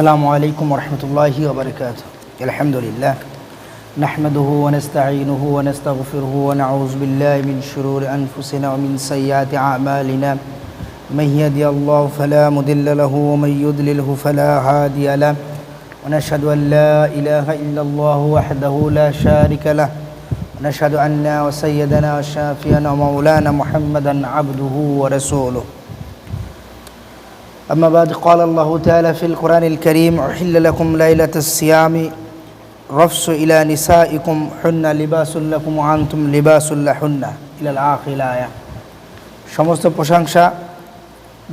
السلام عليكم ورحمة الله وبركاته. الحمد لله. نحمده ونستعينه ونستغفره ونعوذ بالله من شرور أنفسنا ومن سيئات أعمالنا. من يهدي الله فلا مضل له ومن يضلله فلا هادي له. ونشهد أن لا إله إلا الله وحده لا شارك له. ونشهد أن وسيدنا وشافينا ومولانا محمدا عبده ورسوله. أما بعد قال الله تعالى في القرآن الكريم أحل لكم ليلة الصيام رفس إلى نسائكم حن لباس لكم وأنتم لباس لحن إلى الآخر الآية সমস্ত প্রশংসা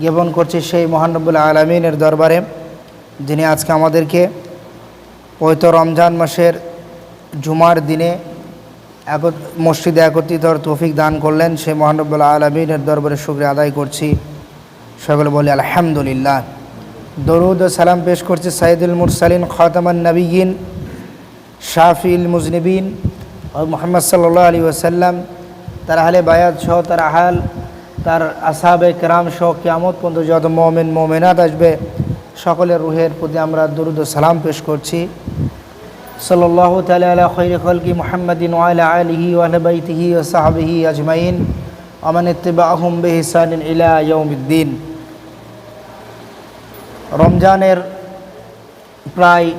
জ্ঞাপন করছে সেই মহানবুল আলমিনের দরবারে যিনি আজকে আমাদেরকে পবিত্র রমজান মাসের জুমার দিনে একত মসজিদে একত্রিত হওয়ার তৌফিক দান করলেন সেই মহানবুল আলমিনের দরবারে শুক্রিয়া আদায় করছি সকলে বলি, আলহামদুলিল্লাহ। দরুদ সালাম পেশ করছে সাইদুল মুরসালিন, খতামান নবীন শাফিল মুজনিবিন ও মোহাম্মদ সাল্লাহ আলী ওসাল্লাম তার আহলে বায়াত সহ, তার আহাল, তার আসাবে কেরাম সহ কেয়ামত পর্যন্ত যত মোমেন, মোমেনাত আসবে, সকলের রুহের প্রতি আমরা দরুদ সালাম পেশ করছি। সাল্লাহ তালা মোহাম্মদিন আলিহি ওয়ালবাইতিহি ও সাহাবিহি আজমাইন। আমান ইত্তিবাহুম বেহিসান ইলা ইয়ৌমিদ্দিন রমজানের প্রায়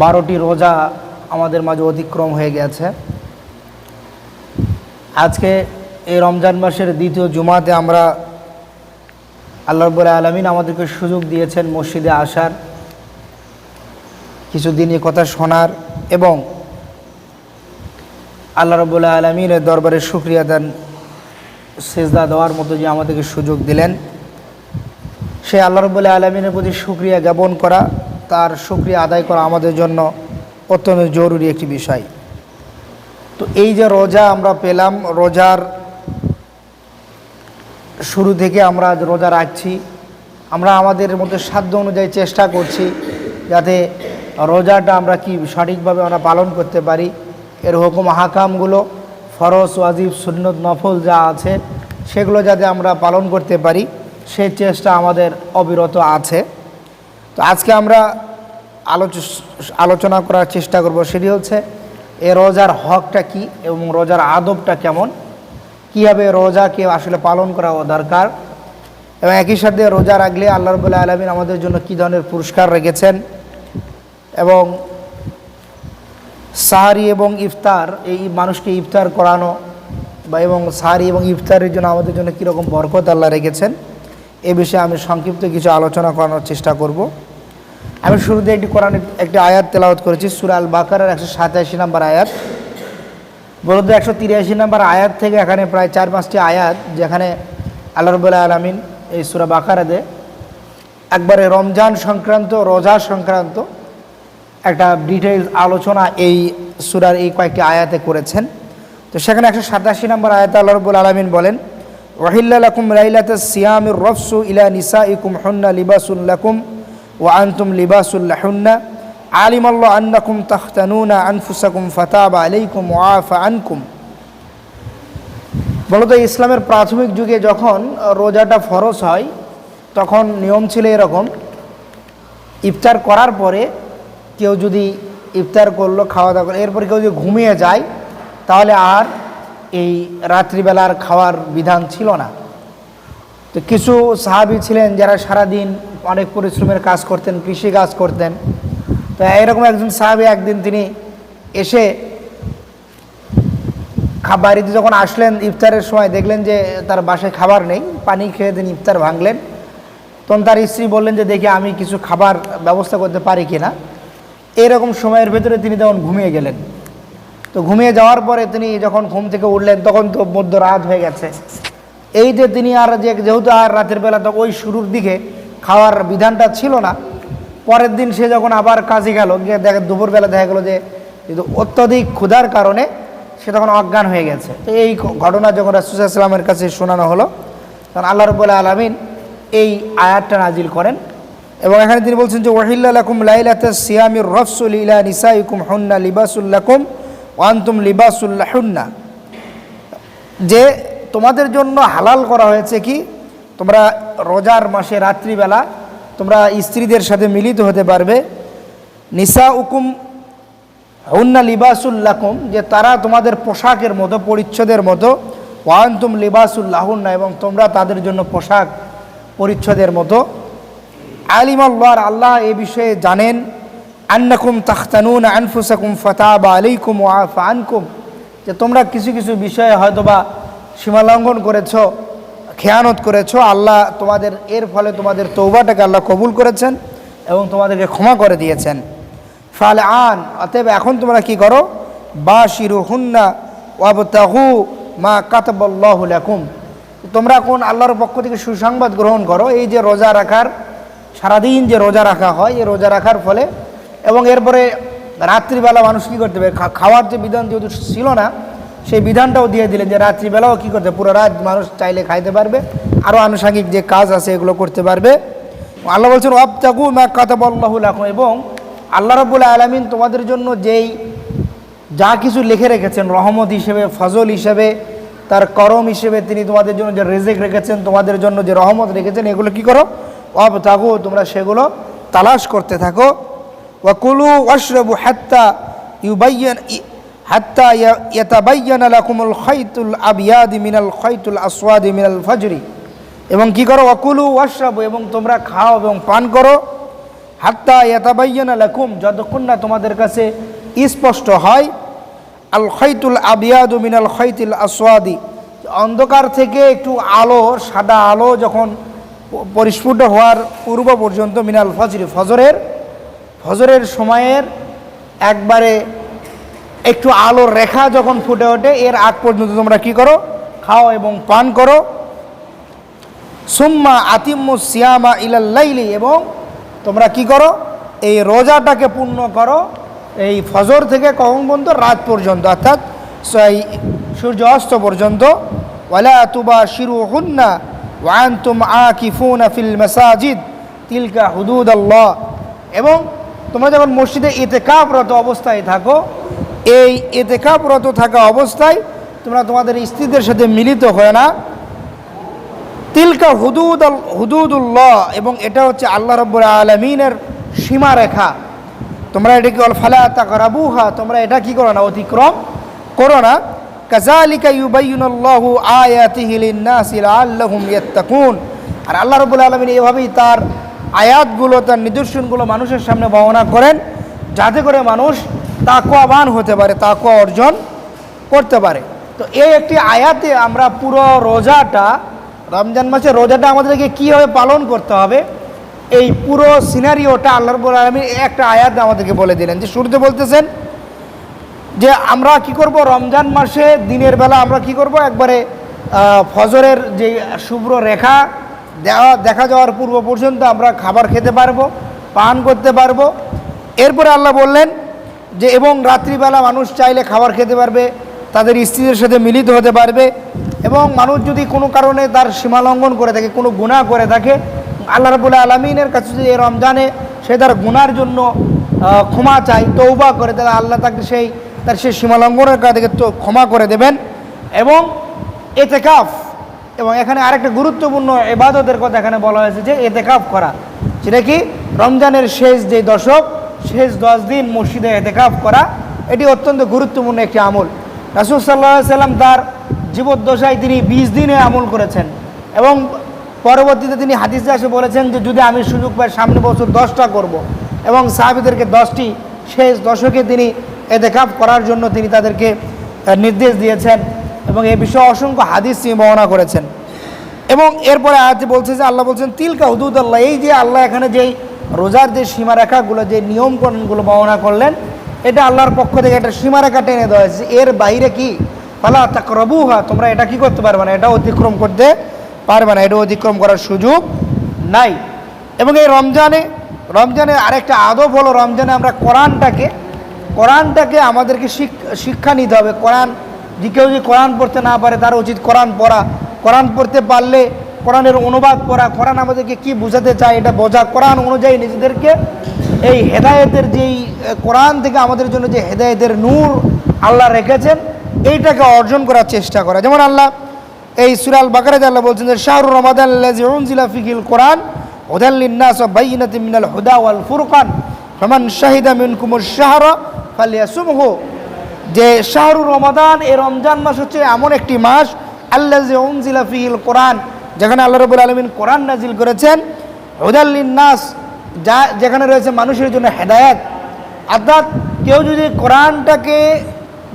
বারোটি রোজা আমাদের মাঝে অতিক্রম হয়ে গেছে। আজকে এই রমজান মাসের দ্বিতীয় জুমাতে আমরা আল্লাহ রব্বুল আলমিন আমাদেরকে সুযোগ দিয়েছেন মসজিদে আসার কিছু দিনই কথা শোনার এবং আল্লাহ রবুল্লা আলমিনের দরবারে সুক্রিয়া দেন সেজদা দেওয়ার মতো যে আমাদেরকে সুযোগ দিলেন। সে আল্লাহ রবুল্লা আলমিনের প্রতি সুক্রিয়া জ্ঞাপন করা, তার সুক্রিয়া আদায় করা আমাদের জন্য অত্যন্ত জরুরি একটি বিষয়। তো এই যে রোজা আমরা পেলাম, রোজার শুরু থেকে আমরা রোজা রাখছি, আমরা আমাদের মধ্যে সাধ্য অনুযায়ী চেষ্টা করছি যাতে রোজাটা আমরা কি সঠিকভাবে আমরা পালন করতে পারি। এর হুকুম হাকামগুলো, ফরজ, ওয়াজিব, সুন্নত, নফল যা আছে, সেগুলো যাতে আমরা পালন করতে পারি। সেই চেষ্টা আমাদের অবিরত আছে। তো আজকে আমরা আলোচ, আলোচনা করার চেষ্টা করব সেটি হচ্ছে, এ রোজার হকটা কি এবং রোজার আদবটা কেমন? কীভাবে রোজাকে আসলে পালন করা দরকার? এবং একই সাথে রোজা রাখলে আল্লাহ রবুল্লাহ আলমিন আমাদের জন্য কী ধরনের পুরস্কার রেখেছেন? এবং সাহারি এবং ইফতার, এই মানুষকে ইফতার করানো বা এবং সাহারি এবং ইফতারের জন্য আমাদের জন্য কীরকম বরকত আল্লাহ রেখেছেন? এ বিষয়ে আমি সংক্ষিপ্ত কিছু আলোচনা করানোর চেষ্টা করব। আমি শুরুতে একটি কোরআন, একটি আয়াত তেলাওয়াত করেছি সুরাল বাকারের একশো সাতাশি নম্বর আয়াত। বলতে একশো তিরাশি নম্বর আয়াত থেকে এখানে প্রায় চার পাঁচটি আয়াত, যেখানে আল্লাহ রবুল্লাহ আলমিন এই সুরা বাকারাতে একবারে রমজান সংক্রান্ত, রোজা সংক্রান্ত একটা ডিটেলস আলোচনা এই সুরার এই কয়েকটি আয়াতে করেছেন। তো সেখানে একশো সাতাশি নম্বর আয়াত আল্লাহ রবুল আলমিন বলেন ওয়াহিল্লাকুম রাইলাত সিয়ামির রফসু ইলা নিসা ইকুম হন্না লিবাসুল্লাকুম ও আন্তুম লিবাসুল্লাহুন্না আলিম আল্লাহ আন্নাকুম তাখতানুনা আনফুসাকুম ফাতাবা আলাইকুম ওয়াফা আনকুম। বলতো ইসলামের প্রাথমিক যুগে যখন রোজাটা ফরজ হয়, তখন নিয়ম ছিল এরকম, ইফতার করার পরে কেউ যদি ইফতার করল, খাওয়া দাওয়া করল, এরপরে কেউ যদি ঘুমিয়ে যায়, তাহলে আর এই রাত্রিবেলার খাওয়ার বিধান ছিল না। তো কিছু সাহাবি ছিলেন যারা সারাদিন অনেক পরিশ্রমের কাজ করতেন, কৃষি কাজ করতেন। তো এরকম একজন সাহাবি একদিন তিনি এসে বাড়িতে যখন আসলেন ইফতারের সময়, দেখলেন যে তার বাসায় খাবার নেই, পানি খেয়ে তিনি ইফতার ভাঙলেন। তখন তার স্ত্রী বললেন যে, দেখি আমি কিছু খাবার ব্যবস্থা করতে পারি কিনা? এরকম সময়ের ভেতরে তিনি তখন ঘুমিয়ে গেলেন। তো ঘুমিয়ে যাওয়ার পরে তিনি যখন ঘুম থেকে উঠলেন, তখন তো মধ্য রাত হয়ে গেছে। এই যে তিনি আর যে যেহেতু আর রাতের বেলা, তো ওই শুরুর দিকে খাওয়ার বিধানটা ছিল না। পরের দিন সে যখন আবার কাজে গেল, গিয়ে দেখে দুপুরবেলা দেখা গেলো যে কিন্তু অত্যধিক ক্ষুধার কারণে সে তখন অজ্ঞান হয়ে গেছে। তো এই ঘটনা যখন রাসুসাল্লামের কাছে শোনানো হলো, তখন আল্লাহ রবুল্লাহ আলমিন এই আয়াতটা নাজিল করেন এবং এখানে তিনি বলছেন যে ওয়াহিল্লাকুম লাইলাত সিয়ামির রফসুল ইলা নিসাইকুম হুন্না লিবাসুল্লাকুম ওয়ান্তুম লিবাসুল্লাহুন্না যে তোমাদের জন্য হালাল করা হয়েছে কি? তোমরা রোজার মাসে রাত্রিবেলা তোমরা স্ত্রীদের সাথে মিলিত হতে পারবে। নিসা উকুম হুন্না লিবাসুল্লাকুম যে তারা তোমাদের পোশাকের মতো, পরিচ্ছদের মতো ওয়ান্তুম লিবাসুল্লাহুন্না এবং তোমরা তাদের জন্য পোশাক পরিচ্ছদের মতো। আলিম আল্লাহর আল্লাহ এ বিষয়ে জানেন আন্নাকুম তাখতানুন আনফুসাকুম ফতাবা আলাইকুম ওয়াফা আনকুম। যে তোমরা কিছু কিছু বিষয়ে হয়তোবা সীমালঙ্ঘন করেছ, খেয়ানত করেছ, আল্লাহ তোমাদের, এর ফলে তোমাদের তৌবাটাকে আল্লাহ কবুল করেছেন এবং তোমাদেরকে ক্ষমা করে দিয়েছেন। ফাল আন অতএব এখন তোমরা কি করো? বা শিরু হুন্না ওয়াবতাহু মা কাতাবল্লাহ লাকুম। তোমরা কোন আল্লাহর পক্ষ থেকে সুসংবাদ গ্রহণ করো? এই যে রোজা রাখার, সারাদিন যে রোজা রাখা হয়, এই রোজা রাখার ফলে এবং এরপরে রাত্রিবেলা মানুষ কী করতে পারে? খাওয়ার যে বিধান যেহেতু ছিল না, সেই বিধানটাও দিয়ে দিলেন যে রাত্রিবেলাও কী করতে পুরো? রাত মানুষ চাইলে খাইতে পারবে আরও আনুষঙ্গিক যে কাজ আছে এগুলো করতে পারবে। আল্লাহ বলছেন অবতাকু মা কাতাবল্লাহ লাকুম এবং আল্লাহ রবুল আলমিন তোমাদের জন্য যেই যা কিছু লিখে রেখেছেন, রহমত হিসেবে, ফজল হিসেবে, তার করম হিসেবে তিনি তোমাদের জন্য যে রেজেক রেখেছেন, তোমাদের জন্য যে রহমত রেখেছেন, এগুলো কি করো? অব থাকো তোমরা সেগুলো তালাশ করতে থাকো। ওয়াকুলু ওয়াশরাবু হাত্তা ইউবাইয়ান হাত্তা ইয়া- ইয়াতাবাইয়ানা লাকুমুল খাইতুল আবিয়াদি মিনাল খাইতুল আসওয়াদি মিনাল ফজরি। এবং কি করো? ওয়াকুলু ওয়াশরাবু, এবং তোমরা খাও এবং পান করো। হাত্তা ইয়াতাবাইয়ানা লাকুম, যতক্ষণ না তোমাদের কাছে স্পষ্ট হয়, আল খৈতুল আবিয়াদু মিনাল খৈতুল আসওয়াদি। অন্ধকার থেকে একটু আলো, সাদা আলো যখন পরিস্ফুট হওয়ার পূর্ব পর্যন্ত মিনাল ফজরি, ফজরের ফজরের সময়ের একবারে একটু আলোর রেখা যখন ফুটে ওঠে, এর আগ পর্যন্ত তোমরা কি করো? খাও এবং পান করো। সুম্মা আতিম্মু সিয়ামা ইলাল্লাইলি এবং তোমরা কি করো? এই রোজাটাকে পূর্ণ করো এই ফজর থেকে কখন পর্যন্ত? রাত পর্যন্ত, অর্থাৎ সূর্য অস্ত পর্যন্ত। ওয়ালা তুবা শিরু হুন্না ওয়ান্তুম আকিফুন ফিল মাসাজিদ, তিলকা হুদুদ আল্লাহ এবং তোমরা যখন মসজিদে এতেকাবরত অবস্থায় থাকো, এই এতেকাবরত থাকা অবস্থায় তোমরা তোমাদের স্ত্রীদের সাথে মিলিত হয় না। তিলকা হুদুদ হুদুদুল্লাহ এবং এটা হচ্ছে আল্লাহ রব্বুল আলমিনের সীমারেখা। তোমরা এটাকে অল ফালা তাকরাবুহা তোমরা এটা কি করো না, অতিক্রম করো না। কাজালিকা ইউবাইয়ুনাল্লাহু আয়াতিহি লিন-নাসি লাআল্লাহুম ইয়াত্তাকুন। আর আল্লাহ রব্বুল আলামিন এভাবেই তার আয়াতগুলো, তার নিদর্শনগুলো মানুষের সামনে বর্ণনা করেন, যাতে করে মানুষ তাকওয়াবান হতে পারে, তাকওয়া অর্জন করতে পারে। তো এই একটি আয়াতে আমরা পুরো রোজাটা, রমজান মাসে রোজাটা আমাদেরকে কীভাবে পালন করতে হবে, এই পুরো সিনারিওটা আল্লাহ রব্বুল আলমী একটা আয়াত আমাদেরকে বলে দিলেন। যে শুরুতে বলতেছেন যে আমরা কি করব, রমজান মাসে দিনের বেলা আমরা কি করব, একবারে ফজরের যে শুভ্র রেখা দেওয়া, দেখা যাওয়ার পূর্ব পর্যন্ত আমরা খাবার খেতে পারব, পান করতে পারব। এরপরে আল্লাহ বললেন যে, এবং রাত্রিবেলা মানুষ চাইলে খাবার খেতে পারবে, তাদের স্ত্রীদের সাথে মিলিত হতে পারবে এবং মানুষ যদি কোনো কারণে তার সীমালঙ্ঘন করে থাকে, কোনো গুনাহ করে থাকে, আল্লাহ রবুল্লা আলমিনের কাছে যদি রমজানে সে তার গুনার জন্য ক্ষমা চাই তৌবা করে, তাহলে আল্লাহ তাকে সেই, তার সেই সীমালঙ্ঘনের কাছ থেকে ক্ষমা করে দেবেন এবং এতেকাফ এবং এখানে আরেকটা গুরুত্বপূর্ণ এবাদতের কথা এখানে বলা হয়েছে যে এতেকাফ করা। সেটা কি? রমজানের শেষ যে দশক, শেষ দশ দিন মসজিদে এতেকাফ করা, এটি অত্যন্ত গুরুত্বপূর্ণ একটি আমল। রাসুল সাল্লাহ সাল্লাম তার জীবদ্দশায় তিনি বিশ দিনে আমল করেছেন এবং পরবর্তীতে তিনি হাদিসে এসে বলেছেন যে, যদি আমি সুযোগ পাই, সামনে বছর দশটা করব। এবং সাহাবিদেরকে দশটি শেষ দশকে তিনি এতেকাফ করার জন্য তিনি তাদেরকে নির্দেশ দিয়েছেন। এবং এ বিষয়ে অসংখ্য হাদিস তিনি বর্ণনা করেছেন। এবং এরপরে আয়াতে বলছে যে আল্লাহ বলছেন, তিলকা হুদুদ আল্লাহ এই যে আল্লাহ এখানে যেই রোজার যে সীমারেখাগুলো, যে নিয়মকরণগুলো বর্ণনা করলেন, এটা আল্লাহর পক্ষ থেকে একটা সীমারেখা টেনে দেওয়া হয়েছে। এর বাইরে কি? ফালা তাকরবুহা, তোমরা এটা কি করতে পারবে না? এটা অতিক্রম করতে পারবে না, এটা অতিক্রম করার সুযোগ নাই। এবং এই রমজানে রমজানে আরেকটা আদব হলো, রমজানে আমরা কোরআনটাকে কোরআনটাকে আমাদেরকে শিক- শিক্ষা নিতে হবে। কোরআন যে কেউ যদি কোরআন পড়তে না পারে, তার উচিত কোরআন পড়া। কোরআন পড়তে পারলে কোরআনের অনুবাদ করা কোরআন আমাদেরকে কি বোঝাতে চায় এটা বোঝা। কোরআন অনুযায়ী নিজেদেরকে এই হেদায়েতের যেই কোরআন থেকে আমাদের জন্য যে হেদায়েতের নূর আল্লাহ রেখেছেন, এইটাকে অর্জন করার চেষ্টা করা। যেমন আল্লাহ এই সুরাল বাকারাতে আল্লাহ বলছেন যে শাহরুর রমাদান ফিকিল কোরআন হুদাল্লিন নাস ওয়া বাইয়িনাতিন মিনাল হুদা ওয়াল ফুরকান, ফামান শাহিদা মিনকুমুশ শাহরা ফালিয়াসুমহু। যে শাহরুর রমাদান, এই রমজান মাস হচ্ছে এমন একটি মাস আল্লাহ উনজিলা ফিহিল কোরআন, যেখানে আল্লাহ রবুল আলমিন কোরআন নাজিল করেছেন। হুদাল্লিন নাস যা যেখানে রয়েছে মানুষের জন্য হেদায়েত। অর্থাৎ কেউ যদি কোরআনটাকে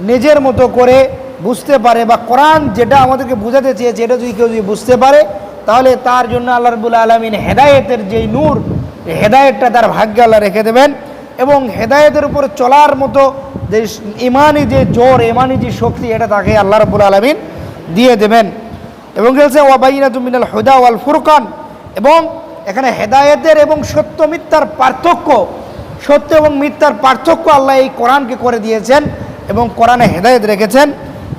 নিজের মতো করে বুঝতে পারে বা কোরআন যেটা আমাদেরকে বোঝাতে চেয়েছে, এটা যদি কেউ যদি বুঝতে পারে, তাহলে তার জন্য আল্লাহ রবুল আলমিন হেদায়েতের যেই নূর হেদায়েতটা তার ভাগ্যে আল্লাহ রেখে দেবেন এবং হেদায়েতের উপর চলার মতো যে ইমানি যে জোর ইমানি যে শক্তি, এটা তাকে আল্লাহ রবুল আলমিন দিয়ে দেবেন। এবং বলছে ওয়াবাইনা তুমিনাল হুদা ওয়াল ফুরকান। এবং এখানে হেদায়েতের এবং সত্য মিথ্যার পার্থক্য, সত্য এবং মিথ্যার পার্থক্য আল্লাহ এই কোরআনকে করে দিয়েছেন এবং কোরআনে হেদায়েত রেখেছেন।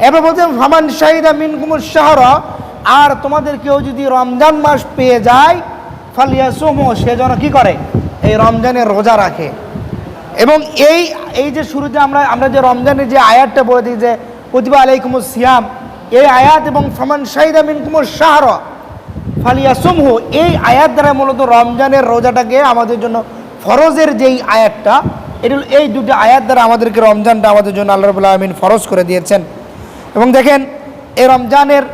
এবার বলছেন ফামান শাহিদা মিনকুমুর শাহরা। আর তোমাদের কেউ যদি রমজান মাস পেয়ে যায় ফালিয়া সোমো সে যেন কী করে? এই রমজানের রোজা রাখে। এবং এই এই যে শুরুতে আমরা আমরা যে রমজানের যে আয়াতটা বলে দিই যে প্রতিভা আলাইকুমুর সিয়াম এই আয়াত এবং ফমান শাহিদা মিনকুমুর শাহরা ফালিয়া সুমহু এই আয়াত দ্বারা মূলত রমজানের রোজাটাকে আমাদের জন্য ফরজের যেই আয়াতটা, এটা এই দুটো আয়াত দ্বারা আমাদেরকে রমজানটা আমাদের জন্য আল্লাহ রবুল্লা আমিন ফরজ করে দিয়েছেন। এবং দেখেন, এই রমজানের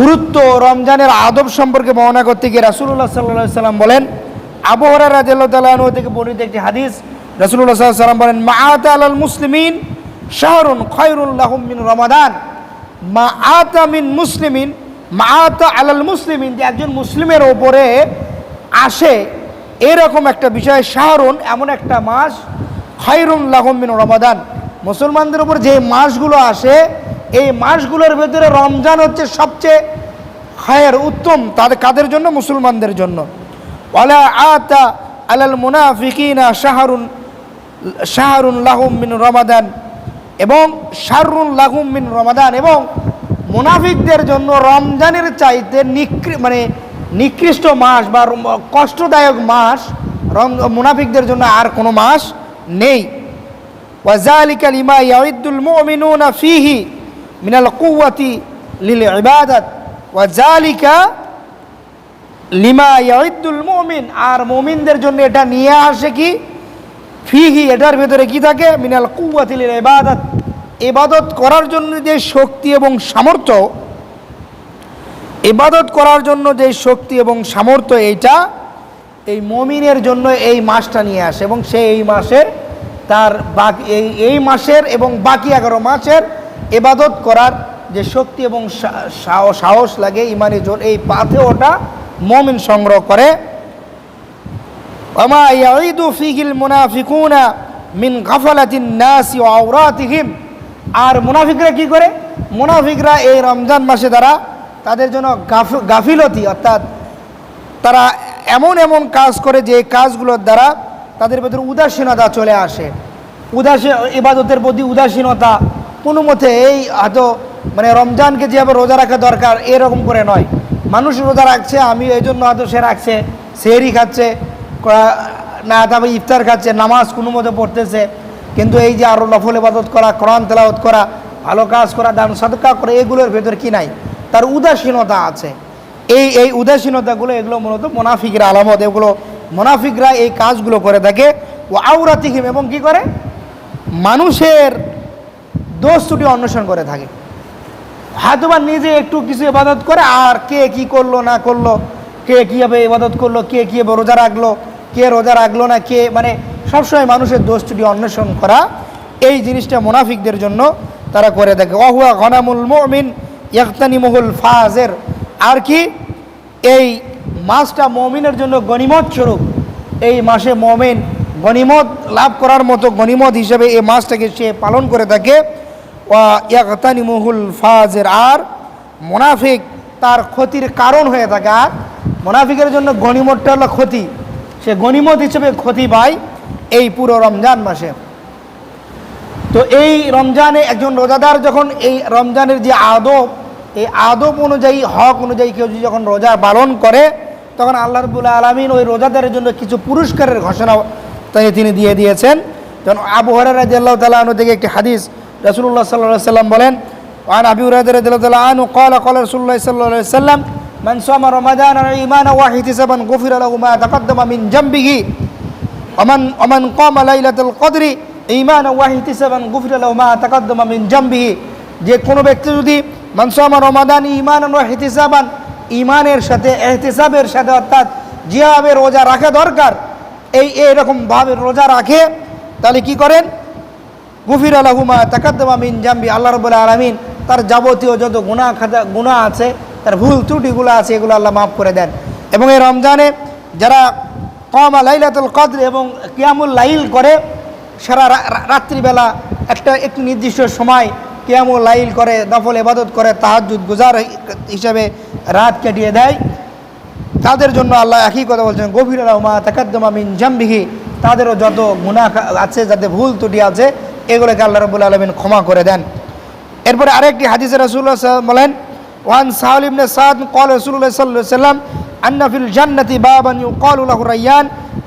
গুরুত্ব, রমজানের আদব সম্পর্কে বর্ণনা করতে গিয়ে রাসুল্লাহ সাল্লাহ সাল্লাম বলেন আবহরা রাজিয়াল্লাহ তালু থেকে বর্ণিত একটি হাদিস রাসুল্লাহ সাল্লাহ সাল্লাম বলেন মা আতা আল মুসলিমিন শাহরুন খয়রুল্লাহম মিন রমাদান। মা আতা মিন মুসলিমিন মা আতা আলাল মুসলিমিন, যে একজন মুসলিমের ওপরে আসে, এরকম একটা বিষয়, শাহরুন এমন একটা মাস, খয়রুন লাহম মিন রমাদান। মুসলমানদের উপর যে মাসগুলো আসে, এই মাসগুলোর ভেতরে রমজান হচ্ছে সবচেয়ে খায়ের উত্তম, তাদের, কাদের জন্য? মুসলমানদের জন্য। ওয়ালা আতা আলাল মুনাফিকিনা শাহরুন শাহরুন লাহুম মিন রমাদান। এবং শাহরুন লাহুম মিন রমাদান। এবং মুনাফিকদের জন্য রমজানের চাইতে নিকৃ মানে নিকৃষ্ট মাস বা কষ্টদায়ক মাস, রম, মুনাফিকদের জন্য আর কোনো মাস নেই। ওয়াজালিকা লিমা ইয়াউদ্দুল মুমিনুনা ফিহি মিনাল কুওয়াতি লিল ইবাদাত। ওয়াজালিকা লিমা ইয়াইদুল মুমিন, আর মুমিনদের জন্য এটা নিয়ে আসে কি? ফিহি, এটার ভেতরে কি থাকে? মিনাল কুয়াতিল ইবাদত। ইবাদত করার জন্য যে শক্তি এবং সামর্থ্য, ইবাদত করার জন্য যে শক্তি এবং সামর্থ্য এইটা এই মমিনের জন্য এই মাসটা নিয়ে আসে এবং সে এই মাসের তার বাকি, এই এই মাসের এবং বাকি এগারো মাসের এবাদত করার যে শক্তি এবং সাহস লাগে ইমানি জোর এই পাথে ওটা মমিন সংগ্রহ করে। মিন আর মুনাফিকরা কি করে? মুনাফিকরা এই রমজান মাসে দ্বারা তাদের জন্য গাফিলতি, অর্থাৎ তারা এমন এমন কাজ করে যে কাজগুলোর দ্বারা তাদের ভেতরে উদাসীনতা চলে আসে। উদাসীন ইবাদতের প্রতি উদাসীনতা, কোনো মতে এই হয়তো মানে রমজানকে যেভাবে রোজা রাখা দরকার, এরকম করে নয়। মানুষ রোজা রাখছে, আমি এই জন্য হয়তো সে রাখছে, সেহরি খাচ্ছে না তবে ইফতার খাচ্ছে, নামাজ কোনো মতে পড়তেছে, কিন্তু এই যে আরও নফল ইবাদত করা, কোরআন তেলাওয়াত করা, ভালো কাজ করা, দান সদকা করা, এগুলোর ভেতর কি নাই? তার উদাসীনতা আছে। এই এই উদাসীনতাগুলো, এগুলো মূলত মোনাফিকের আলামত, এগুলো মোনাফিকরা এই কাজগুলো করে থাকে। ও আউরাতিহিম এবং কি করে? মানুষের দোষ ত্রুটি অন্বেষণ করে থাকে। হয়তোবা নিজে একটু কিছু ইবাদত করে, আর কে কি করল, না করল, কে কীভাবে ইবাদত করল, কে কীভাবে রোজা রাখল, কে রোজা রাখল, না কে মানে সবসময় মানুষের দোষটি অন্বেষণ করা, এই জিনিসটা মোনাফিকদের জন্য তারা করে থাকে। অহুয়া ঘনামুল মমিন ইয়াক্তানি মহুল ফাজের। আর কি? এই মাসটা মমিনের জন্য গনিমত স্বরূপ। এই মাসে মমিন গনিমত লাভ করার মতো গনিমত হিসেবে এই মাসটাকে সে পালন করে থাকে। ওয়া ইয়াকতানি মহুল ফাজের আর মোনাফিক তার ক্ষতির কারণ হয়ে থাকে। আর মোনাফিকের জন্য গনিমতটা হলো ক্ষতি। সে গনিমত হিসেবে ক্ষতি পায় এই পুরো রমজান মাসে। তো এই রমজানে একজন রোজাদার যখন এই রমজানের যে আদব, এই আদব অনুযায়ী, হক অনুযায়ী কেউ যখন রোজা পালন করে, তখন আল্লাহ রবুল্লা আলমিন ওই রোজাদারের জন্য কিছু পুরস্কারের ঘোষণা তিনি দিয়ে দিয়েছেন। যেমন আবহাওয়ার হরার রাজিয়াল্লাহ তালা থেকে একটি হাদিস রসুল্লাহ সাল্লাহ সাল্লাম বলেন وعن أبي هريرة رضي الله عنه قال قال رسول الله صلى الله عليه وسلم من صام رمضان إيمانا واحتسابا غفر له ما تقدم من جنبه ومن ومن قام ليلة القدر إيمانا واحتسابا غفر له ما تقدم من جنبه যে কোনো ব্যক্তি যদি মানসামা রমাদান ইমানান ও হিতিসাবান ইমানের সাথে এহতিসাবের সাথে অর্থাৎ যেভাবে রোজা রাখা দরকার এই এরকম ভাবে রোজা রাখে তাহলে কি করেন গুফির আলহুমা তাকাদ্দমা মিন জাম্বি, আল্লাহ রবুল্লা আলমিন তার যাবতীয় যত গুণা খাতা গুণা আছে, তার ভুল ত্রুটিগুলো আছে, এগুলো আল্লাহ মাফ করে দেন। এবং এই রমজানে যারা কমা লাইলাতুল কদ্র এবং কিয়ামুল লাইল করে, সারা রাত্রিবেলা একটা, একটি নির্দিষ্ট সময় কিয়ামুল লাইল করে, নফল এবাদত করে তাহাজুদ গুজার হিসাবে রাত কাটিয়ে দেয়। তাদের জন্য আল্লাহ একই কথা বলছেন গভীর রহমা তাকাদ্দমা মিন জাম্বিহি। তাদেরও যত গুণা আছে যাতে ভুল ত্রুটি আছে এগুলোকে আল্লাহ রবুল আলমিন ক্ষমা করে দেন। এরপরে আরেকটি হাদিসে রাসুল্লাহ বলেন, ওয়ান সাহুল সাদ কল রাসূলুল্লাহ সাল্লাল্লাহু আলাইহি সাল্লাম আন্না ফিল জান্নাতি বাবান ইউকালু লাহু রায়্যান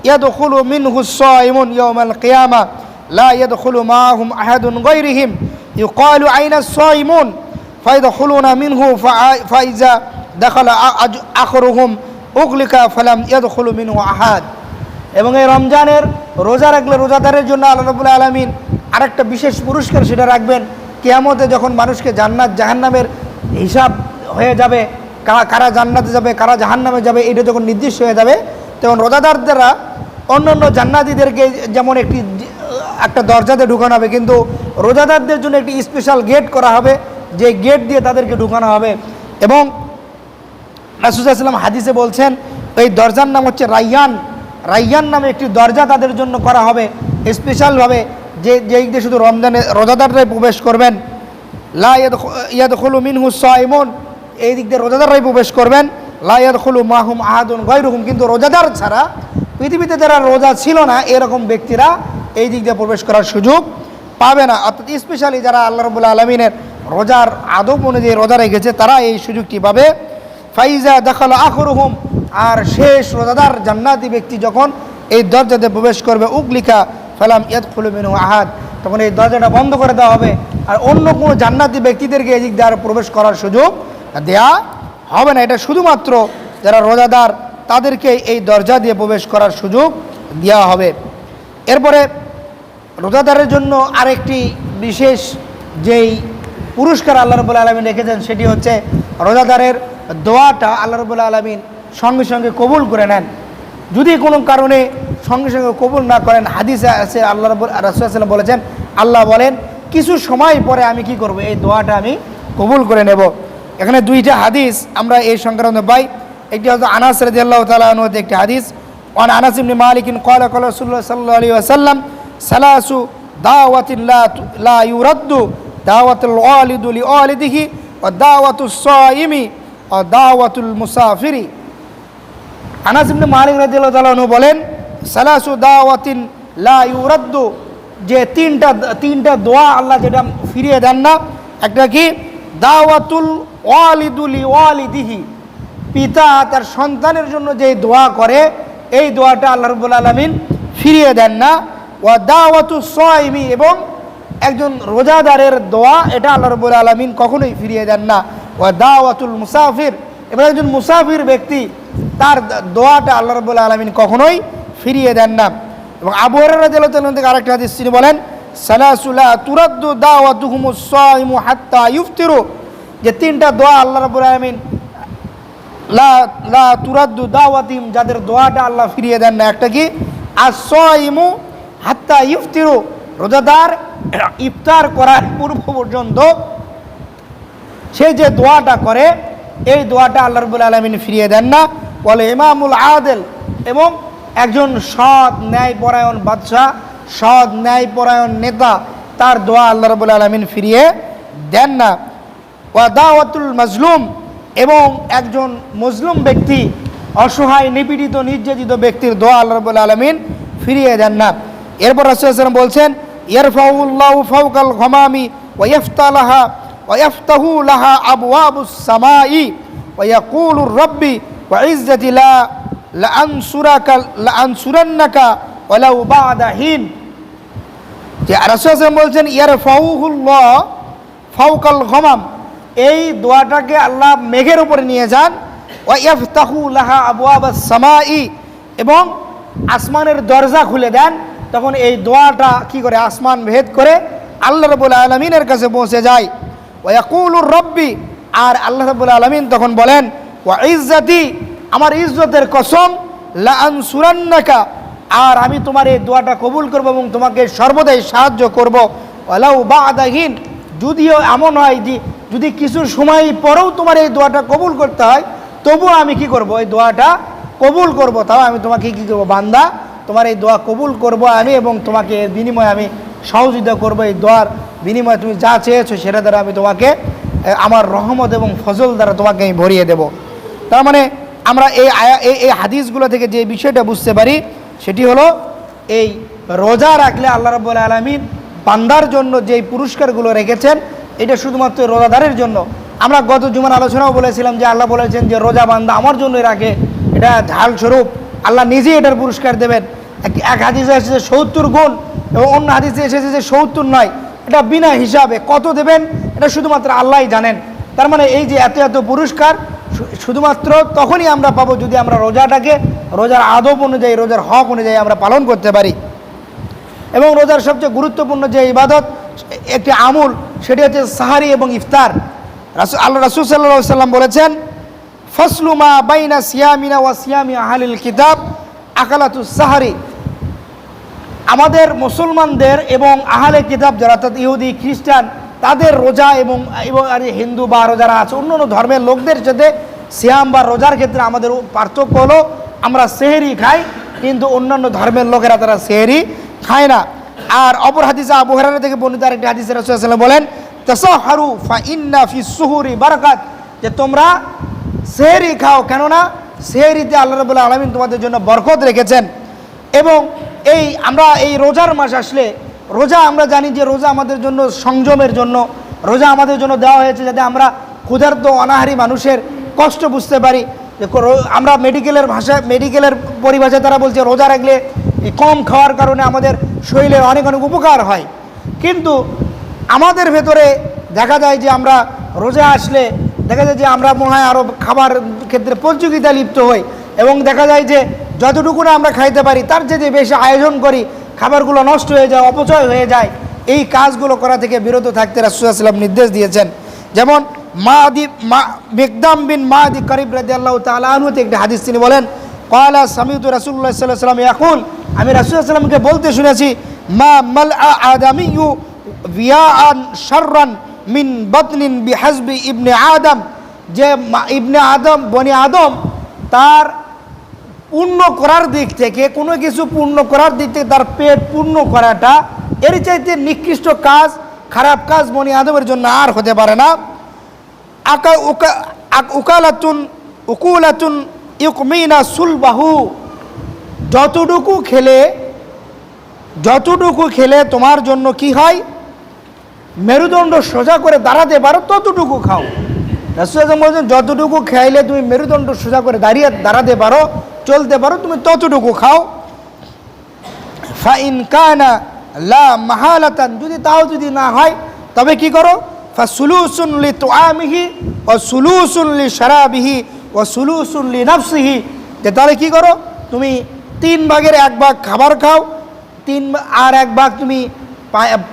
ইয়াদখুলু মিনহু সাইমুন ইয়াওমাল কেয়ামা, লা ইয়াদখুলু মা'হুম আহাদুন গৈরিহিম ইউ কল আইনা সাইমুন মিন হু ফাইজা দাখালা আখরুহুম, উগলিকা ফালাম মিন হু আহাদ। এবং এই রমজানের রোজা রাখলে রোজাদারের জন্য আল্লাহ রাব্বুল আলামিন আরেকটা বিশেষ পুরস্কার সেটা রাখবেন। কেয়ামতে যখন মানুষকে জান্নাত জাহান্নামের হিসাব হয়ে যাবে, কারা জান্নাতে যাবে, কারা জাহান্নামে যাবে, এটা যখন নির্দিষ্ট হয়ে যাবে, তখন রোজাদার দ্বারা অন্য অন্য জান্নাতিদেরকে যেমন একটি একটা দরজাতে ঢুকানো হবে, কিন্তু রোজাদারদের জন্য একটি স্পেশাল গেট করা হবে, যে গেট দিয়ে তাদেরকে ঢুকানো হবে। এবং রাসুসাল্লাম হাদিসে বলছেন, এই দরজার নাম হচ্ছে রাইয়ান। রাইয়ান নামে একটি দরজা তাদের জন্য করা হবে স্পেশালভাবে যে যেই দিয়ে শুধু রমজানে রোজাদাররাই প্রবেশ করবেন, লা ইয়াদখুলু মিনহু সাইমুন এই দিক দিয়ে রোজাদাররাই প্রবেশ করবেন, লা ইয়াদখুলু মাহুম আহাদুন গৈরুহুম কিন্তু রোজাদার ছাড়া পৃথিবীতে যারা রোজা ছিল না, এরকম ব্যক্তিরা এই দিক দিয়ে প্রবেশ করার সুযোগ পাবে না। অর্থাৎ স্পেশালি যারা আল্লাহ রবুল্লা আলমিনের রোজার আদব অনুযায়ী রোজা রেখেছে, তারা এই সুযোগটি পাবে। ফাইজা দেখাল আখরুহুম, আর শেষ রোজাদার জান্নাতি ব্যক্তি যখন এই দরজাতে প্রবেশ করবে উকলিকা ফালাম ইয়াদ খুলুমিনু আহাদ। তখন এই দরজাটা বন্ধ করে দেওয়া হবে আর অন্য কোনো জান্নাতি ব্যক্তিদেরকে এদিক দিয়ে আর প্রবেশ করার সুযোগ দেয়া হবে না। এটা শুধুমাত্র যারা রোজাদার, তাদেরকে এই দরজা দিয়ে প্রবেশ করার সুযোগ দেওয়া হবে। এরপরে রোজাদারের জন্য আরেকটি বিশেষ যেই পুরস্কার আল্লাহ রবুল্লা আলমিন রেখেছেন, সেটি হচ্ছে রোজাদারের দোয়াটা আল্লাহ রবুল্লা আলমিন সঙ্গে সঙ্গে কবুল করে নেন। যদি কোনো কারণে সঙ্গে সঙ্গে কবুল না করেন, হাদিস আছে, আল্লাহ রাসুল্লাহ বলেছেন, আল্লাহ বলেন, কিছু সময় পরে আমি কি করব? এই দোয়াটা আমি কবুল করে নেব। এখানে দুইটা হাদিস আমরা এই সংক্রান্ত পাই। একটি হয়তো আনাস রাজি আল্লাহ তালাহতে একটি হাদিস। ওয়ান আনাস ইবনে মালিকিন কলা কলা রসুল্লাহ সাল্লাহ আলী আসাল্লাম সালাসু দাওয়াতিন লা ইউরাদ্দু দাওয়াতুল ওয়ালিদু লি ওয়ালিদিহি ওয়া দাওয়াতুস সাইমি ওয়া দাওয়াতুল মুসাফিরি। আনাস ইবনে মালিক আনহু বলেন, সালাসু দাওয়াতিন লা ইউরাদ্দু, যে তিনটা তিনটা দোয়া আল্লাহ যেটা ফিরিয়ে দেন না, একটা কি? দাওয়াতুল ওয়ালিদুলি ওয়ালিদিহি পিতা তার সন্তানের জন্য যে দোয়া করে, এই দোয়াটা আল্লাহ রবুল আলমিন ফিরিয়ে দেন না। ওয়া দাওয়াতু সাইমি, এবং একজন রোজাদারের দোয়া, এটা আল্লাহ রবুল আলমিন কখনোই ফিরিয়ে দেন না। ওয়া দাওয়াতুল মুসাফির এবার একজন মুসাফির ব্যক্তি তার দোয়াটা আল্লাহ রবুল আলমিন কখনোই ফিরিয়ে দেন না। এবং আবু হরাহ থেকে আরেকটা হাদিস তিনি বলেন সালাসুলা তুরাদ্দু দাওয়াতুহুমুস সাইমু হাত্তা ইফতিরু। যে তিনটা দোয়া আল্লাহ রাব্বুল আলামিন, লা লা তুরাদ্দু দাওয়াতিম, যাদের দোয়াটা আল্লাহ ফিরিয়ে দেন না। একটা কি? আসইমু হাত্তা ইফতিরু। রোজাদার ইফতার করার পূর্ব পর্যন্ত সে যে দোয়াটা করে এই দোয়াটা আল্লাহ রবুল আলমিন ফিরিয়ে দেন না। বলে ইমামুল আদেল এবং একজন সৎ ন্যায়পরায়ণ বাদশাহ, সৎ ন্যায়পরায়ণ নেতা, তার দোয়া আল্লাহ রবুল আলমিন ফিরিয়ে দেন না। ওয়া দাওয়াতুল মাজলুম এবং একজন মজলুম ব্যক্তি, অসহায়, নিপীড়িত, নির্যাতিত ব্যক্তির দোয়া আল্লাহ রবুল আলমিন ফিরিয়ে দেন না। এরপর রাসুলাম বলছেন, ইয়ারফাউল্লাহ ফাউকাল ঘমামি ওয়াইফতালাহা ويفتح لها أبواب السماء ويقول الرب وعزتي لا لأنصرك لأنصرنك ولو بعد حين যে রাসূল বলছেন ইয়ার ফাউহুল্লাহ ফাউকাল গমাম এই দোয়াটাকে আল্লাহ মেঘের উপরে নিয়ে যান ওয়াইফতাহু লাহা আবু আবাস সামাই এবং আসমানের দরজা খুলে দেন তখন এই দোয়াটা কি করে আসমান ভেদ করে আল্লাহ রবুল আলমিনের কাছে পৌঁছে যায় ওয়াকুলুর রব্বি, আর আল্লাহ রবুল আলমিন তখন বলেন, ওয়া ইজ্জাতি, আমার ইজ্জতের কসম লা আনসুরান্নাকা আর আমি তোমার এই দোয়াটা কবুল করব এবং তোমাকে সর্বদাই সাহায্য করব। ওয়ালাউ বাদাহীন যদিও এমন হয় যে, যদি কিছু সময় পরেও তোমার এই দোয়াটা কবুল করতে হয়, তবুও আমি কি করব? এই দোয়াটা কবুল করব। তাও আমি তোমাকে কি করব, বান্দা? তোমার এই দোয়া কবুল করব আমি এবং তোমাকে এর বিনিময়ে আমি সহযোগিতা করব এই দোয়ার বিনিময়ে তুমি যা চেয়েছো সেটা দ্বারা আমি তোমাকে আমার রহমত এবং ফজল দ্বারা তোমাকে আমি ভরিয়ে দেব। তার মানে আমরা এই আয়া এই হাদিসগুলো থেকে যে বিষয়টা বুঝতে পারি, সেটি হলো এই রোজা রাখলে আল্লাহ রাব্বুল আলমিন বান্দার জন্য যেই পুরস্কারগুলো রেখেছেন, এটা শুধুমাত্র রোজাদারের জন্য। আমরা গত জুমার আলোচনাও বলেছিলাম যে আল্লাহ বলেছেন যে রোজা বান্দা আমার জন্যই রাখে, এটা ঢাল স্বরূপ। আল্লাহ নিজেই এটার পুরস্কার দেবেন। এক- হাদিসে এসেছে সত্তর গুণ এবং অন্য হাদিসে এসেছে যে সত্তর নয় এটা বিনা হিসাবে কত দেবেন? এটা শুধুমাত্র আল্লাহই জানেন। তার মানে এই যে এত এত পুরস্কার শুধুমাত্র তখনই আমরা পাবো যদি আমরা রোজাটাকে, রোজার আদব অনুযায়ী, রোজার হক অনুযায়ী আমরা পালন করতে পারি। এবং রোজার সবচেয়ে গুরুত্বপূর্ণ যে ইবাদত, একটি আমল, সেটি হচ্ছে সাহারি এবং ইফতার। আল্লাহ রাসুল সাল্লাহ সাল্লাম বলেছেন ফসলুমা বাইনা সিয়ামিনা ওয়া সিয়ামি আহালিল কিতাব আকালাতু সাহারি। আমাদের মুসলমানদের এবং আহলে কিতাব যারা, অর্থাৎ ইহুদি, খ্রিস্টান, তাদের রোজা এবং এবং আর হিন্দু বা রোজারা আছে অন্য অন্য ধর্মের লোকদের সাথে সিয়াম বা রোজার ক্ষেত্রে আমাদের পার্থক্য হলো, আমরা সেহেরি খাই, কিন্তু অন্যান্য ধর্মের লোকেরা তারা সেহেরি খায় না। আর অপর হাদিসে আবু হেরানা থেকে বর্ণিত আরেকটি হাদিসে রাসূলুল্লাহ বলেন, তাসাহারু ফা ইন্না ফি সুহুরি বারাকাত। যে তোমরা সেহেরি খাও, কেননা সেহেরিতে আল্লাহ রাবুল্লাহ আলমিন তোমাদের জন্য বরকত রেখেছেন। এবং এই আমরা এই রোজার মাস আসলে, রোজা আমরা জানি যে রোজা আমাদের জন্য সংযমের জন্য, রোজা আমাদের জন্য দেওয়া হয়েছে যাতে আমরা ক্ষুধার্ত, অনাহারি মানুষের কষ্ট বুঝতে পারি। আমরা মেডিকেলের ভাষায় মেডিকেলের পরিভাষায় তারা বলছে, রোজা রাখলে কম খাওয়ার কারণে আমাদের শরীরে অনেক অনেক উপকার হয়। কিন্তু আমাদের ভেতরে দেখা যায় যে আমরা রোজা আসলে দেখা যায় যে আমরা মনে হয় আরও খাবার ক্ষেত্রে প্রতিযোগিতা লিপ্ত হই এবং দেখা যায় যে যতটুকু না আমরা খাইতে পারি, তার যদি বেশি আয়োজন করি, খাবারগুলো নষ্ট হয়ে যায়, অপচয় হয়ে যায়, এই কাজগুলো করা থেকে বিরত থাকতে রাসুলাম নির্দেশ দিয়েছেন। যেমন মা আদি মা মেকদাম বিন মা আদি করিব রাজি আল্লাহ তালুতে একটি হাদিস তিনি বলেন কয়লা সামিউত রাসুল্লাহ সাল্লাহ সাল্লাম এখন আমি রাসুল্লাহ সাল্লামকে বলতে শুনেছি, মা মাল আদামি ইউ বিয়াআন শাররান মিন বাতনিন বিহাসবি ইবনে আদম যে ইবনে আদম, বনি আদম, তার পূর্ণ করার দিক থেকে, কোনো কিছু পূর্ণ করার দিক থেকে তার পেট পূর্ণ করাটা এর চাইতে নিকৃষ্ট কাজ, খারাপ কাজ বনি আদমের জন্য আর হতে পারে না। আকা উকা উকালাতুন, উকুলাতুন ইউকমিনা সুলবাহু। যতটুকু খেলে যতটুকু খেলে তোমার জন্য কি হয়? মেরুদণ্ড সোজা করে দাঁড়াতে পারো, ততটুকু খাও। রাসুল বলছেন, যতটুকু খাইলে তুমি মেরুদণ্ড সোজা করে দাঁড়িয়ে দাঁড়াতে পারো চলতে পারো, তুমি ততটুকু খাও। ফাইন কানা লা মাহালাতান, যদি তাও যদি না হয়, তবে কি করো? ফা সুলুসুন লি তোয়ামিহি ও সুলুসুন লি সারাবিহি ও সুলুসুন লি নাফসিহি। যে তাহলে কি করো? তুমি তিন ভাগের এক ভাগ খাবার খাও, তিন আর এক ভাগ তুমি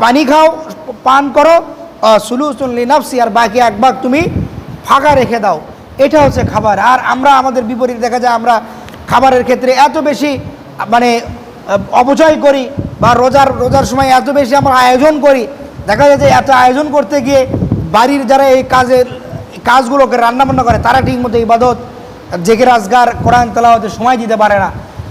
পানি খাও, পান করো সুলুসুন লি নাফসি, আর বাকি এক ভাগ তুমি ফাঁকা রেখে দাও। এটা হচ্ছে খাবার। আর আমরা আমাদের বিপরীত দেখা যায়, আমরা খাবারের ক্ষেত্রে এত বেশি মানে অপচয় করি বা রোজার রোজার সময় এত বেশি আমরা আয়োজন করি। দেখা যায় যে এত আয়োজন করতে গিয়ে বাড়ির যারা এই কাজের, কাজগুলোকে রান্নাবান্না করে, তারা ঠিক মতো ইবাদত জেগে রাজগার কোরআন, তেলাওয়াতে সময় দিতে পারে না।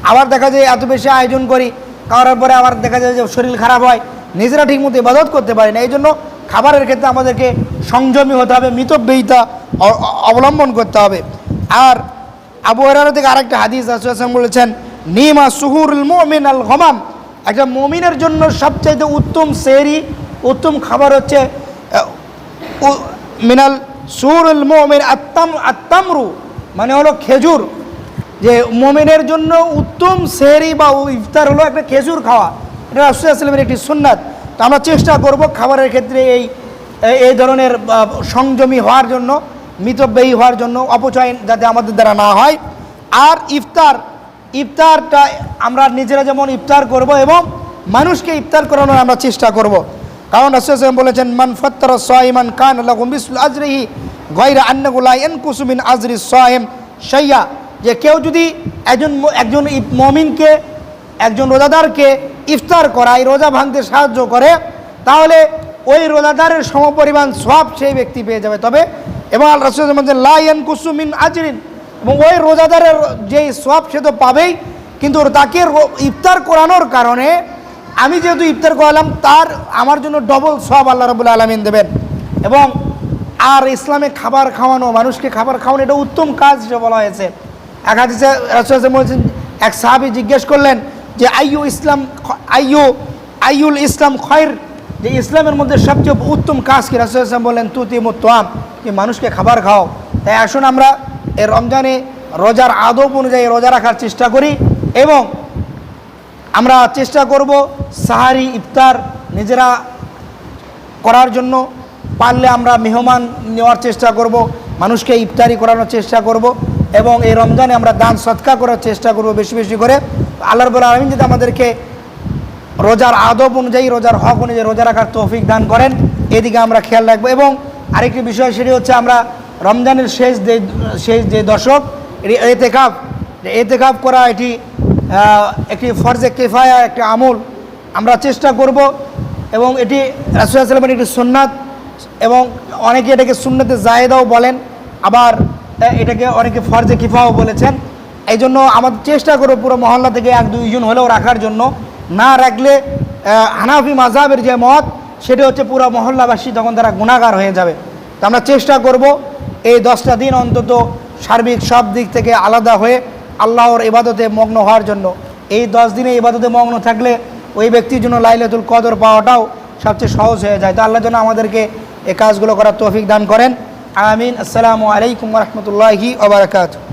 আবার দেখা যায় এত বেশি আয়োজন করি, করার পরে আবার দেখা যায় যে শরীর খারাপ হয়, নিজেরা ঠিক মতো ইবাদত করতে পারে না। এই জন্য খাবারের ক্ষেত্রে আমাদেরকে সংযমী হতে হবে, মিতব্যয়িতা অবলম্বন করতে হবে। আর আবু হরারা থেকে আরেকটা হাদিস আসলাম বলেছেন, নিমা সুহুরুল মুমিন আল গমাম। একটা মমিনের জন্য সবচাইতে উত্তম সেরি উত্তম খাবার হচ্ছে মিনাল সুহুরুল মুমিন আত্তাম, আত্তামরু মানে হলো খেজুর। যে মোমেনের জন্য উত্তম সেহরি বা ইফতার হলো একটা খেজুর খাওয়া। এটা আসলামের একটি সুন্নাত। তো আমরা চেষ্টা করব খাবারের ক্ষেত্রে এই- এই ধরনের সংযমী হওয়ার জন্য। মিতব্যয়ী হওয়ার জন্য অপচয় যাতে আমাদের দ্বারা না হয়। আর ইফতার, ইফতারটা আমরা নিজেরা যেমন ইফতার করব এবং মানুষকে ইফতার করানোর আমরা চেষ্টা করব। কারণ রাসূল বলেছেন, মান ফত্তর সাইমান কান লাহুম বিসল আজরিহি গয়রা আন্নাহু লা ইয়ানকুসু মিন আজরি সাইম সৈয়া যে কেউ যদি একজন একজন মমিনকে, একজন রোজাদারকে ইফতার করায়, রোজা ভাঙতে সাহায্য করে, তাহলে ওই রোজাদারের সমপরিমাণ সব সেই ব্যক্তি পেয়ে যাবে। তবে এবং রাসূল বলেছেন, লা ইয়ানকুসু মিন আজরিন। এবং ওই রোজাদারের যেই সব সে তো পাবেই। কিন্তু তাকে ইফতার করানোর কারণে আমি যেহেতু ইফতার করালাম, তার, আমার জন্য ডবল সব আল্লাহ রবুল্লা আলমিন দেবেন। এবং আর ইসলামে খাবার খাওয়ানো, মানুষকে খাবার খাওয়ানো, এটা উত্তম কাজ হিসেবে বলা হয়েছে। এক হাদিসে রাসূল বলছেন, এক সাহাবি জিজ্ঞেস করলেন যে, আইয়ু ইসলাম আইয়ু, আইয়ুল ইসলাম খয়ের? যে ইসলামের মধ্যে সবচেয়ে উত্তম কাজ কি? রাসূল বললেন তুতি মুতাম যে মানুষকে খাবার খাও। তাই আসুন আমরা এই রমজানে রোজার আদব অনুযায়ী রোজা রাখার চেষ্টা করি এবং আমরা চেষ্টা করব সাহারি, ইফতার নিজেরা করার জন্য। পারলে আমরা মেহমান নেওয়ার চেষ্টা করব, মানুষকে ইফতারি করানোর চেষ্টা করব এবং এই রমজানে আমরা দান সৎকা করার চেষ্টা করব বেশি বেশি করে। আল্লাহর বলে আলমিন যদি আমাদেরকে রোজার আদব অনুযায়ী, রোজার হক অনুযায়ী রোজা রাখার তৌফিক দান করেন, এদিকে আমরা খেয়াল রাখব এবং আরেকটি বিষয় সেটি হচ্ছে আমরা রমজানের শেষ যে শেষ যে দশক, এটি এতেকাফ। যে এতেকাফ করা এটি একটি ফরজে কেফায়া, একটি আমল। আমরা চেষ্টা করব এবং এটি রাসুলামের একটি সুন্নাত এবং অনেকে এটাকে সুন্নতে জায়েদাও বলেন, আবার এটাকে অনেকে ফরজে কিফাও বলেছেন। এই জন্য আমাদের চেষ্টা করব পুরো মহল্লা থেকে এক দুইজন হলেও রাখার জন্য। না রাখলে হানাফি মাজাবের যে মত সেটা হচ্ছে পুরো মহল্লাবাসী তখন তারা গুণাগার হয়ে যাবে, তো আমরা চেষ্টা করব এই দশটা দিন অন্তত সার্বিক সব দিক থেকে আলাদা হয়ে আল্লাহর ইবাদতে মগ্ন হওয়ার জন্য। এই দশ দিনে ইবাদতে মগ্ন থাকলে ওই ব্যক্তির জন্য লাইলাতুল কদর পাওয়াটাও সবচেয়ে সহজ হয়ে যায়। তো আল্লাহ যেন আমাদেরকে এই কাজগুলো করার তৌফিক দান করেন। আমিন। আসসালামু আলাইকুম রহমতুল্লাহি ওবরাকাতু